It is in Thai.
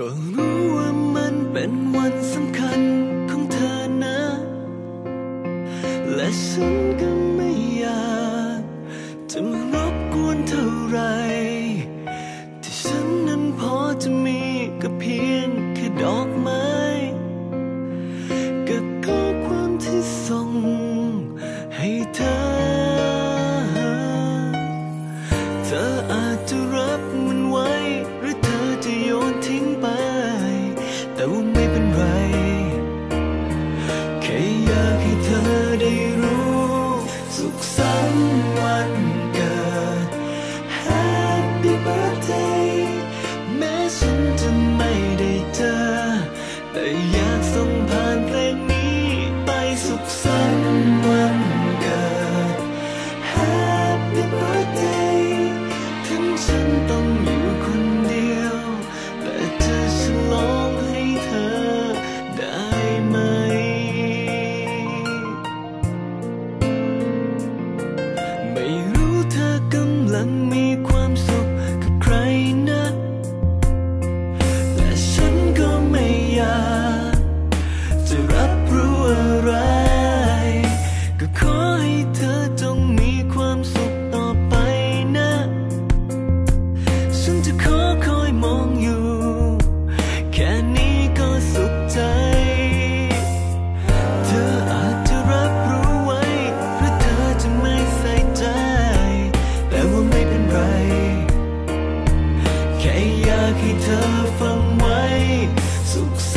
ก็รู้ว่ามันเป็นวันสำคัญของเธอนะ และฉันก็ไม่อยากจะมารบกวนเท่าไร ที่ฉันนั้นพอจะมีก็เพียงแค่ดอกไอยากให้เธอได้รู้ากให้เธอฟังไว้สุขส